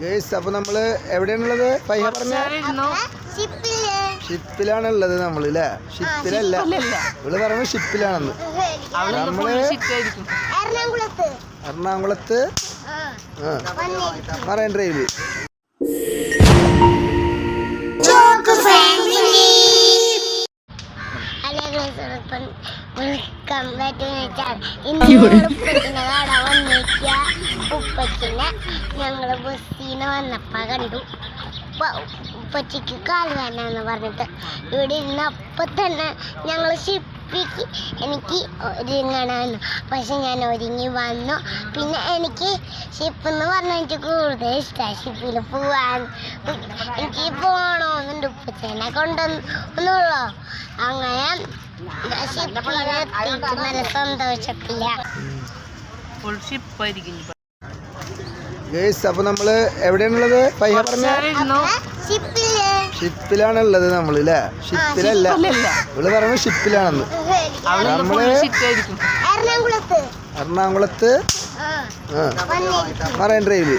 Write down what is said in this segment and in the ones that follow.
Guys അപ്പൊ നമ്മൾ എവിടെയാണുള്ളത്? പയ്യ പറഞ്ഞ. ഷിപ്പിലാണുള്ളത് ഷിപ്പിലാണ് ഉള്ളത് നമ്മൾ അല്ലേ ഷിപ്പിലല്ല. ഇവൾ പറയുന്നത് ഷിപ്പിലാണെന്ന്. നമ്മൾ എറണാകുളത്ത്. മറൈൻ ഡ്രൈവിൽ വെൽക്കം ഇന്ന് വന്നിരിക്കുക ഉപ്പച്ചിനെ ബസ്സിന് വന്നപ്പോ കണ്ടു. ഉപ്പച്ചിക്ക് കാൽ വേണമെന്ന് പറഞ്ഞിട്ട്. ഇവിടെ ഇന്ന് അപ്പൊ തന്നെ ഞങ്ങൾ ഷിപ്പിക്ക് എനിക്ക് ഒരുങ്ങണമെന്ന് പക്ഷെ ഞാൻ ഒരുങ്ങി വന്നു. പിന്നെ എനിക്ക് ഷിപ്പ് എന്ന് പറഞ്ഞാൽ എനിക്ക് കൂടുതൽ ഇഷ്ടമാണ് ഷിപ്പിൽ പോവാൻ. എനിക്ക് പോകണമെന്നുണ്ട് ഉപ്പച്ചേനെ കൊണ്ടുവന്നുള്ളൂ അങ്ങനെ ഷിപ്പിൽ എത്തിയിട്ട് നല്ല സന്തോഷത്തില്ല ഗേസ് അപ്പൊ നമ്മൾ എവിടെയാണുള്ളത്? ഷിപ്പിൽ ഷിപ്പിലാണ് ഉള്ളത് നമ്മൾ അല്ലേ ഷിപ്പിലല്ല. ഇവൾ പറയുന്നത് ഷിപ്പിലാണെന്ന്. നമ്മൾ എറണാകുളത്ത്. Marine drive.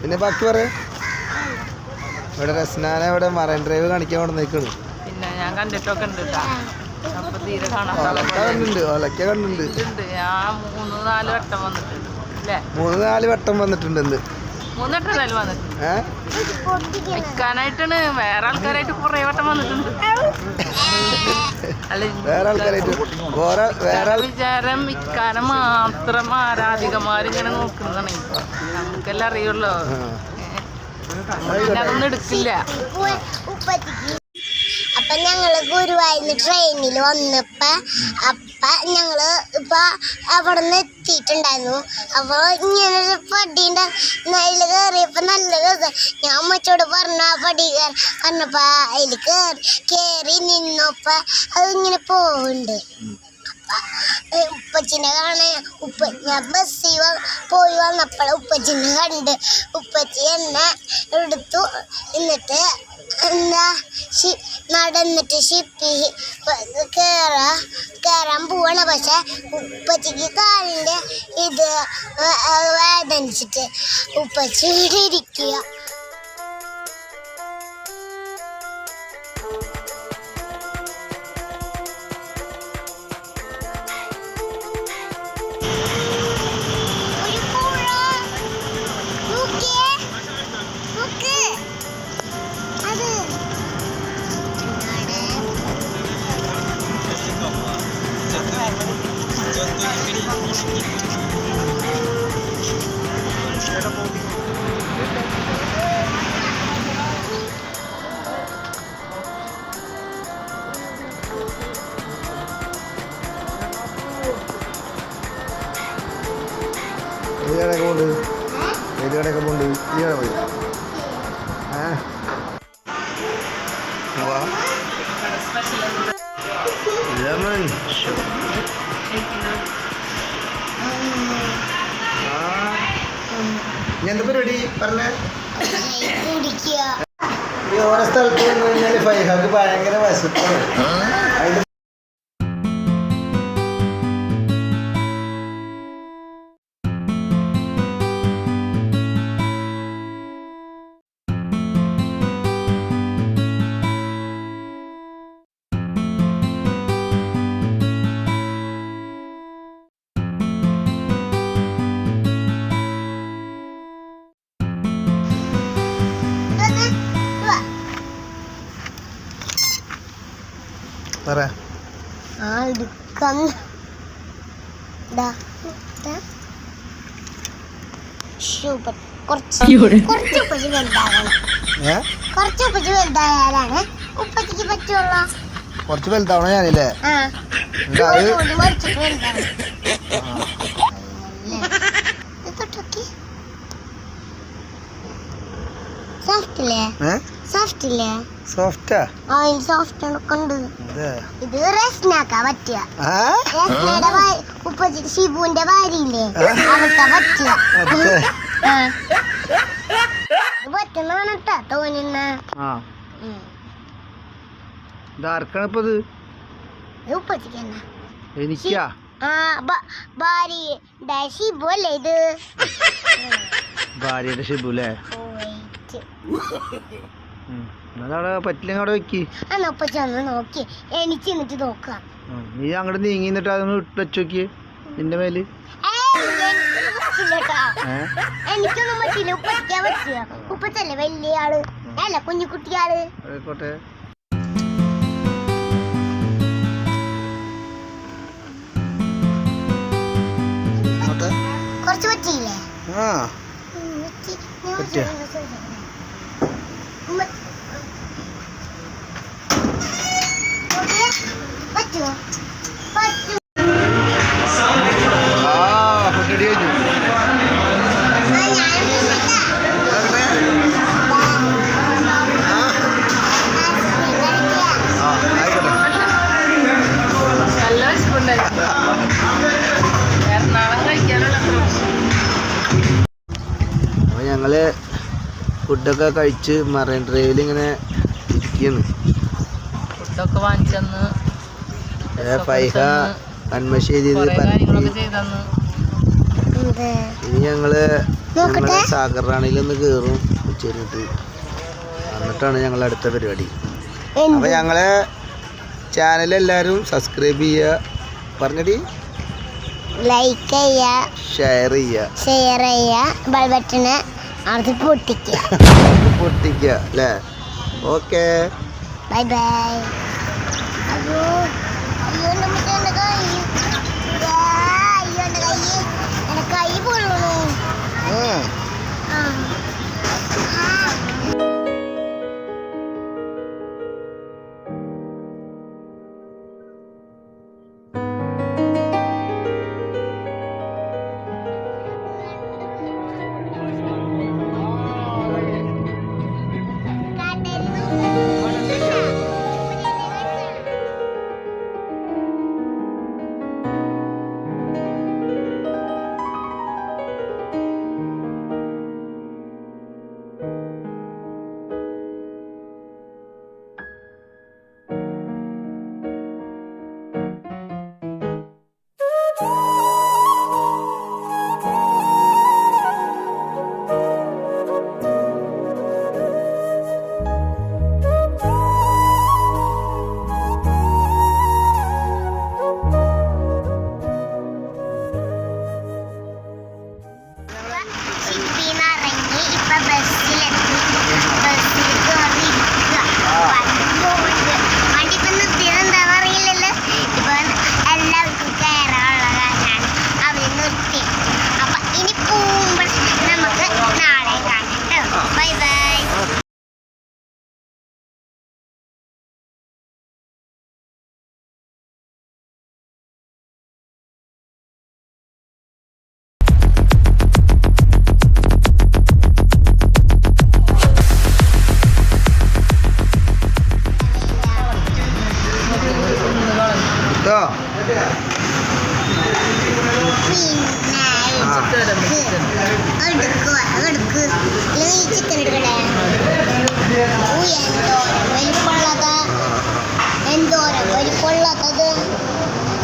പിന്നെ ബാക്കി പറ ഇവിടെ രസനാന ഇവിടെ മറൈൻ ഡ്രൈവ് കാണിക്കാൻ കൊണ്ട് നിൽക്കണ് ഞാൻ കണ്ടിട്ടൊക്കെ ഉണ്ട് കാണാൻ ഒലക്ക കണ്ടുണ്ട് ഒലക്ക കണ്ടുണ്ട് ഉണ്ട് ഞാൻ മൂന്ന് നാല് വട്ടം വന്നിട്ടുണ്ട്. മൂന്ന് നാല് വട്ടം വന്നിട്ടുണ്ട് എന്തായാലും വന്നിട്ടുണ്ട് വേറെ ആൾക്കാരായിട്ട് കുറെ വട്ടം വന്നിട്ടുണ്ട്. വേറെ ആൾക്കാരായിട്ട്. വേറെ വിചാരം മാത്രം ആരാധികമാരിങ്ങനെ നോക്കുന്നതാണ്. നമുക്കെല്ലാം അറിയുള്ളൂ. അതൊന്നും എടുക്കില്ല. ഉപ്പത്തിക്ക് അപ്പൊ ഞങ്ങൾ ഗുരുവായൂർ ട്രെയിനിൽ വന്നപ്പ അപ്പ ഞങ്ങൾ ഇപ്പൊ അവിടെ നിന്ന് എത്തിയിട്ടുണ്ടായിരുന്നു. അപ്പൊ ഇങ്ങനെ ഒരു നല്ല അതിൽ നല്ല രസം ഞാൻ മച്ചോട് പറഞ്ഞു ആ പടി കയറി പറഞ്ഞപ്പ അതിൽ കയറി കയറി നിന്നപ്പ അത് ഇങ്ങനെ പോകുന്നുണ്ട് ഉപ്പച്ചിനെ കാണാൻ ഉപ്പ ഞാൻ ബസ്സിൽ പോയി വന്നപ്പോൾ ഉപ്പച്ചിനെ കണ്ട്. ഉപ്പച്ചി എന്നെ എടുത്തു. എന്നിട്ട് എന്താ ഷി നടന്നിട്ട് ഷിപ്പി കയറാ കയറാൻ പോവാണ്. പക്ഷെ ഉപ്പച്ചിക്ക് കാലിന്റെ ഇത് വേദനിച്ചിട്ട് ഉപ്പച്ചി ഇരിക്കുക. ഇനി എന്താ പരിപാടി? പറഞ്ഞേ. ഓരോ സ്ഥലത്ത് വന്നു കഴിഞ്ഞാൽ ഫൈഹാക്ക് ഭയങ്കര വശത്താണ് പറ ആ എടുക്കാം ദാ, ദാ. സൂപ്പർ കുറച്ച് കുറച്ച് ഉപ്പച്ചി വലുതാകണം കുറച്ച് ഉപ്പച്ചി വലുതായാലാണ് ഉപ്പച്ചിക്ക് പറ്റുള്ളൂ. കുറച്ച് വലുതാവണം ഞാനില്ലേ? സോഫ്റ്റ് ഇല്ലേ? സോഫ്റ്റ് ഇല്ലേ? സോഫ്റ്റാ ആ? ഇത് സോഫ്റ്റ് ഉണ്ട് ഇത് റസ്നാക്കാ ഷിബുവിന്റെ ഭാര്യയില്ലേ അവൾക്കാ പറ്റുന്നതാണ് കേട്ടോ തോന്നുന്ന. എനിക്കാ? ആ ബ- ഭാര്യയുടെ ഷിബു അല്ലേ ഇത്? ഭാര്യയുടെ ഷിബു അല്ലേ? അതവിടെ പറ്റില്ലെങ്കിൽ അവിടെ വെക്ക്. എന്നാ ചെന്ന് നോക്കി. എനിക്ക് എന്നിട്ട് നോക്കാം. നീ അങ്ങോട്ട് നീങ്ങി നിന്നിട്ട് അതൊന്ന് ഇട്ട് വെച്ച് നോക്കിയേ. നിന്റെ മേൽ. എനിക്കൊന്നും പറ്റില്ല ഉപ്പച്ചല്ലേ വലിയ ആൾ. അല്ല കുഞ്ഞു കുട്ടിയാൾ ആയിക്കോട്ടെ. കുറച്ച് പറ്റിയില്ലേ? ആ. പറ്റിയോ? ഞാനും തിന്നിട്ടാ. ആ ആയിക്കോട്ടെ നല്ല വിശപ്പുണ്ടായിരുന്നു എറണാകുളം കഴിക്കാനുള്ള അപ്പോൾ ഞങ്ങൾ ഫുഡൊക്കെ കഴിച്ച് മറൈൻ ഡ്രൈവിൽ ഇങ്ങനെ ഇരിക്കുന്നു ഫുഡൊക്കെ വാങ്ങിച്ചന്ന് ഫൈഹ അന്മശേരി? ഇനി ഞങ്ങൾ. ഞങ്ങൾ സാഗർ കേറും കയറും ഉച്ചരിട്ട് എന്നിട്ടാണ് ഞങ്ങൾ അടുത്ത പരിപാടി? അപ്പൊ ഞങ്ങളെ ചാനൽ എല്ലാവരും സബ്സ്ക്രൈബ് ചെയ്യുക പറഞ്ഞടി. ലൈക്ക് ചെയ്യുക ഷെയർ ചെയ്യുക ഷെയർ ചെയ്യുക ബെൽ ബട്ടണ് അത് പൊട്ടിക്കുക. പൊട്ടിക്കുക അല്ലേ? ഓക്കെ. Bye bye. അയ്യോ അയ്യോ നമുക്ക് എന്റെ കൈ. അയ്യോ എന്റെ കൈ. എന്റെ കൈ പൊള്ളണു.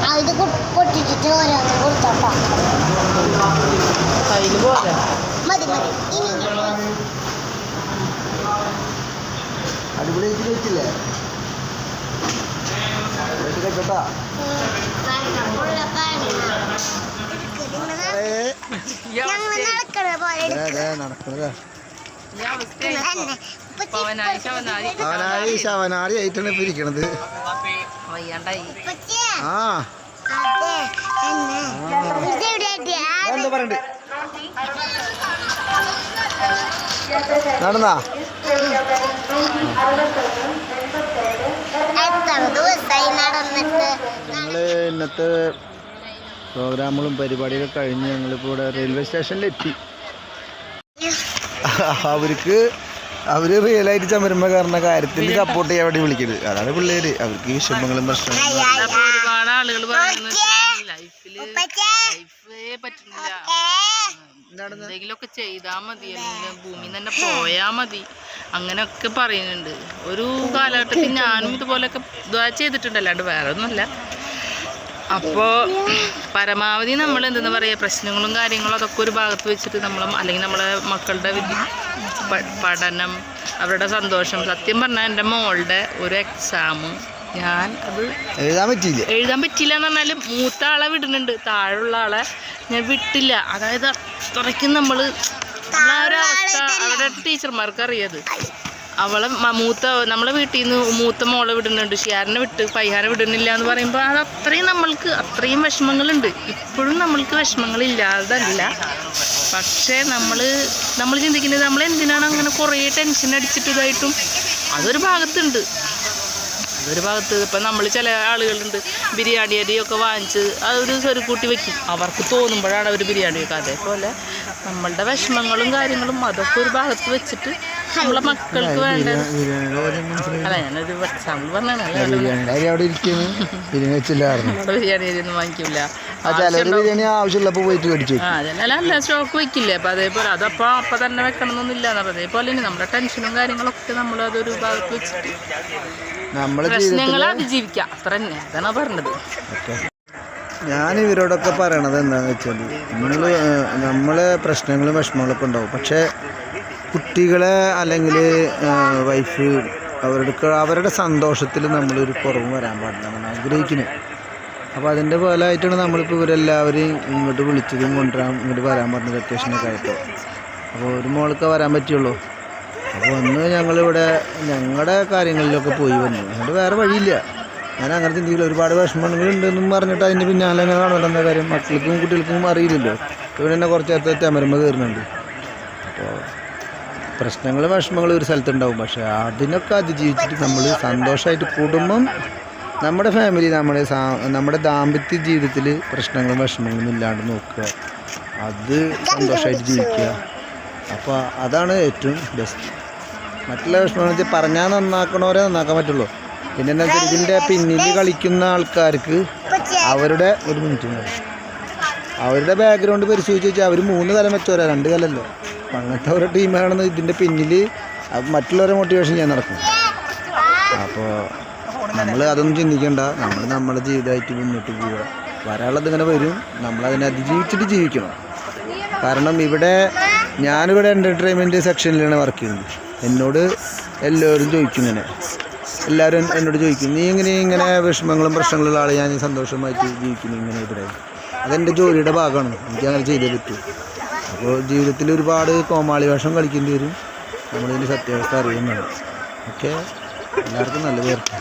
ആ ഇത് പൊട്ടിച്ചിട്ട് ഓരോന്ന് കൊടുത്തോട്ടോ. മതി മതി. അടിപൊളി വെച്ചില്ലേ കേട്ടോ ഞങ്ങൾ നടക്കണ പോലെ എടുക്കുക. നടക്കുന്നതാ ഈ അവസ്ഥ തന്നെ. ഇപ്പൊ പവനായി ശവനായി അവനായി ശവനാടി ആയിട്ടാണ് ഇപ്പൊ ഇരിക്കണത്. ആ? എന്താ പറയണ്ട്. നടന്നാ? ഞങ്ങൾ ഇന്നത്തെ പ്രോഗ്രാമുകളും പരിപാടികളും കഴിഞ്ഞ് ഞങ്ങളിപ്പോൾ ഇവിടെ റെയിൽവേ സ്റ്റേഷനിലെത്തി അവർക്ക് അവർ റിയൽ ആയിട്ട് ചമരുമ്പ കാരണം കാര്യത്തിൽ സപ്പോർട്ട് ചെയ്യാൻ വേണ്ടി വിളിക്കരുത് അതാണ് പിള്ളേര്. അവർക്ക് വിഷമങ്ങളും പ്രശ്നങ്ങളും ഒരുപാട് ആളുകൾ പറയുന്നത് ലൈഫിൽ ലൈഫേ പറ്റുന്നില്ല. എന്തെങ്കിലുമൊക്കെ ചെയ്താൽ മതി. അല്ലെങ്കിൽ ഭൂമി തന്നെ പോയാ മതി. അങ്ങനെയൊക്കെ പറയുന്നുണ്ട്. ഒരു കാലഘട്ടത്തിൽ ഞാനും ഇതുപോലെയൊക്കെ ഇതാ ചെയ്തിട്ടുണ്ട്. അല്ലാണ്ട് വേറെ ഒന്നുമല്ല അപ്പോൾ പരമാവധി നമ്മൾ എന്തെന്ന് പറയുക പ്രശ്നങ്ങളും കാര്യങ്ങളും അതൊക്കെ ഒരു ഭാഗത്ത് വെച്ചിട്ട് നമ്മൾ അല്ലെങ്കിൽ നമ്മളെ മക്കളുടെ വിദ്യ പഠനം അവരുടെ സന്തോഷം. സത്യം പറഞ്ഞാൽ എന്റെ മോളുടെ ഒരു എക്സാം ഞാൻ അത് എഴുതാൻ പറ്റിയില്ല. എഴുതാൻ പറ്റില്ല എന്ന് പറഞ്ഞാൽ മൂത്ത ആളെ വിടുന്നുണ്ട്. താഴെയുള്ള ആളെ ഞാൻ വിട്ടില്ല. അതായത് അത്രയ്ക്കും നമ്മൾ അവസ്ഥ? അവിടെ ടീച്ചർമാർക്ക് അറിയത് അവളെ മൂത്ത നമ്മളെ വീട്ടിൽ നിന്ന് മൂത്ത മോളെ വിടുന്നുണ്ട്. ഷിയാറിനെ വിട്ട് പയ്യാനെ വിടുന്നില്ല എന്ന് പറയുമ്പോൾ അത് അത്രയും നമ്മൾക്ക് അത്രയും വിഷമങ്ങളുണ്ട്. ഇപ്പോഴും നമ്മൾക്ക് വിഷമങ്ങളില്ലാതല്ല പക്ഷേ നമ്മൾ നമ്മൾ ചിന്തിക്കുന്നത് നമ്മൾ എന്തിനാണ് അങ്ങനെ കുറേ ടെൻഷൻ അടിച്ചിട്ട് ഇതായിട്ടും? അതൊരു ഭാഗത്തുണ്ട്. അതൊരു ഭാഗത്ത് ഇപ്പം നമ്മൾ ചില ആളുകളുണ്ട് ബിരിയാണി അരിയൊക്കെ വാങ്ങിച്ച് അതൊരു സ്വരുക്കൂട്ടി വെക്കും. അവർക്ക് തോന്നുമ്പോഴാണ് അവർ ബിരിയാണി വെക്കുക അതേപോലെ നമ്മളുടെ വിഷമങ്ങളും കാര്യങ്ങളും അതൊക്കെ ഒരു ഭാഗത്ത് വെച്ചിട്ട് നമ്മളെ മക്കൾക്ക് വേണ്ട അല്ല ഞാനൊരു എക്സാമ്പിൾ പറഞ്ഞാണ് ബിരിയാണി അരി ഒന്നും വാങ്ങിക്കില്ല ബിരിയാണി ആവശ്യമുള്ളപ്പോൾ പോയിട്ട് മേടിച്ചു ആ അതല്ല അല്ല സ്റ്റോക്ക് വെക്കില്ലേ? അപ്പം അതേപോലെ അതപ്പോൾ അപ്പം തന്നെ വെക്കണമെന്നൊന്നുമില്ല അതേപോലെ തന്നെ നമ്മുടെ ടെൻഷനും കാര്യങ്ങളൊക്കെ നമ്മൾ അതൊരു ഭാഗത്ത് വെച്ചിട്ട് നമ്മളെ പ്രശ്നങ്ങൾ അതിജീവിക്കാം. അത്ര തന്നെ. അതാണ് പറഞ്ഞത്. ഞാൻ ഇവരോടൊക്കെ പറയണത് എന്താണെന്ന് വെച്ചാൽ നമ്മൾ നമ്മളെ പ്രശ്നങ്ങളും വിഷമങ്ങളൊക്കെ ഉണ്ടാവും. പക്ഷേ കുട്ടികളെ അല്ലെങ്കിൽ വൈഫ് അവരുടെ അവരുടെ സന്തോഷത്തിൽ നമ്മളൊരു കുറവ് വരാൻ പാടില്ല എന്നാണ് ആഗ്രഹിക്കുന്നത്. അപ്പോൾ അതിന്റെ ഫലമായിട്ടാണ് നമ്മളിപ്പോൾ ഇവരെല്ലാവരെയും ഇങ്ങോട്ട് വിളിച്ചതും കൊണ്ടുവരാൻ ഇങ്ങോട്ട് വരാൻ പറഞ്ഞ വെക്കേഷനൊക്കെ ആയിട്ട് അപ്പോൾ ഒരു മോൾക്ക് വരാൻ പറ്റുള്ളൂ. അപ്പോൾ ഒന്ന് ഞങ്ങളിവിടെ ഞങ്ങളുടെ കാര്യങ്ങളിലൊക്കെ പോയി വന്നു. അതുകൊണ്ട് വേറെ വഴിയില്ല. ഞാൻ അങ്ങനെ ചിന്തിക്കില്ല. ഒരുപാട് വിഷമങ്ങളുണ്ടെന്നും പറഞ്ഞിട്ട് അതിന്റെ പിന്നാലെ അങ്ങനെ നടന്ന കാര്യം? മക്കൾക്കും കുട്ടികൾക്കും അറിയില്ലല്ലോ. ഇവിടെ തന്നെ കുറച്ച് നേരത്തെ തെമരമ്പ് കയറുന്നുണ്ട്. അപ്പോൾ പ്രശ്നങ്ങൾ വിഷമങ്ങൾ ഒരു സ്ഥലത്തുണ്ടാവും. പക്ഷേ അതിനൊക്കെ അതിജീവിച്ചിട്ട് നമ്മൾ സന്തോഷമായിട്ട് കുടുംബം നമ്മുടെ ഫാമിലി നമ്മുടെ നമ്മുടെ ദാമ്പത്യ ജീവിതത്തിൽ പ്രശ്നങ്ങളും വിഷമങ്ങളും ഇല്ലാണ്ട് നോക്കുക. അത് സന്തോഷമായിട്ട് ജീവിക്കുക. അപ്പോൾ അതാണ് ഏറ്റവും ബെസ്റ്റ് മറ്റുള്ള വിഷമം പറഞ്ഞാൽ നന്നാക്കണവരെ നന്നാക്കാൻ പറ്റുള്ളൂ. പിന്നെ എന്താ വെച്ചാൽ ഇതിന്റെ പിന്നിൽ കളിക്കുന്ന ആൾക്കാർക്ക് അവരുടെ ഒരു മിനിറ്റ്. അവരുടെ ബാക്ക്ഗ്രൗണ്ട് പരിശോധിച്ച് വെച്ചാൽ അവർ മൂന്ന് തലം വെച്ചവരാ രണ്ട് കലല്ലോ അങ്ങനത്തെ ഓരോ ടീമാണെന്ന് ഇതിന്റെ പിന്നിൽ മറ്റുള്ളവരെ മോട്ടിവേഷൻ ചെയ്യാൻ നടക്കും. അപ്പോൾ നമ്മൾ അതൊന്നും ചിന്തിക്കണ്ട. നമ്മൾ നമ്മുടെ ജീവിതമായിട്ട് മുന്നോട്ട് പോവുക. വരാനുള്ളത് ഇങ്ങനെ വരും. നമ്മളതിനെ അതിജീവിച്ചിട്ട് ജീവിക്കണം. കാരണം ഇവിടെ ഞാനിവിടെ എന്റർടൈൻമെന്റ് സെക്ഷനിലാണ് വർക്ക് ചെയ്യുന്നത്. എന്നോട് എല്ലാവരും ചോദിക്കും ഇങ്ങനെ. എല്ലാവരും എന്നോട് ചോദിക്കും നീ ഇങ്ങനെ ഇങ്ങനെ വിഷമങ്ങളും പ്രശ്നങ്ങളുള്ള ആൾ ഞാൻ സന്തോഷമായിട്ട് ജീവിക്കുന്നു ഇങ്ങനെ ഇവിടെ അതെന്റെ ജോലിയുടെ ഭാഗമാണ്. എനിക്ക് അങ്ങനെ ചെയ്തേ പറ്റൂ. അപ്പോൾ ജീവിതത്തിൽ ഒരുപാട് കോമാളി വേഷം കളിക്കേണ്ടി വരും. നമ്മളിതിന്റെ സത്യാവസ്ഥ അറിയുന്നുണ്ട് ഓക്കെ? എല്ലാവർക്കും നല്ല പേർക്ക്